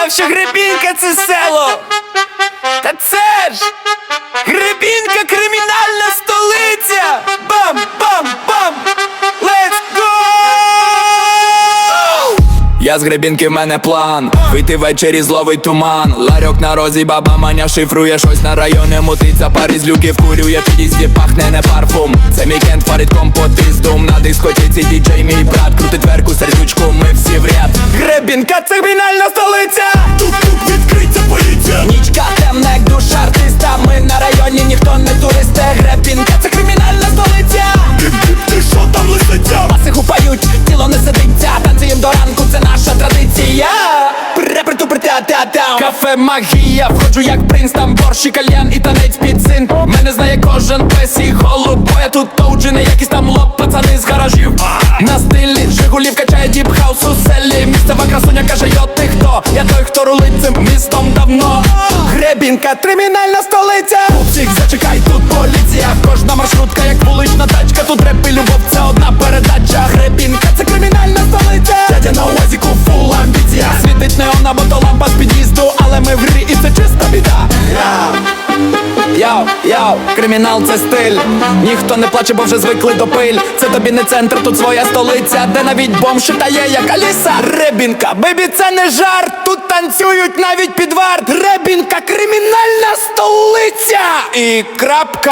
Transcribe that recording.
казав, що Гребінка це село. Та це ж Гребінка кримінальна столиця! Бам-бам-бам! Let's go! Я з гребінки, в мене план Вийти ввечері зловий туман Ларьок на розі, баба маня шифрує щось на районі мутиться парі з люки вкурює під'їзді пахне не парфум Це мій кент фарить компот із дум На дискотеці діджей мій брат Крутить тіло не сидиться Танцюєм до ранку, це наша традиція Преприту-притя-тя-тя Кафе магія, входжу як принц, там борщ і кальян і танець під син Мене знає кожен пес і голуб Бо я тут тоуджини, якісь там лоб, пацани з гаражів На стилі Жигулів качає діп-хаус у селі Місцева красуня каже, йо ти хто? Я той, хто рулить цим містом давно Гребінка, кримінальна столиця Пупсик, зачекай, тут поліція Кримінал це стиль. Ніхто не плаче, бо вже звикли до пиль. Це тобі не центр, тут своя столиця Де навіть бомж шитає, як Аліса. Ребінка, бебі, це не жарт. Тут танцюють навіть під варт. Ребінка, кримінальна столиця. І крапка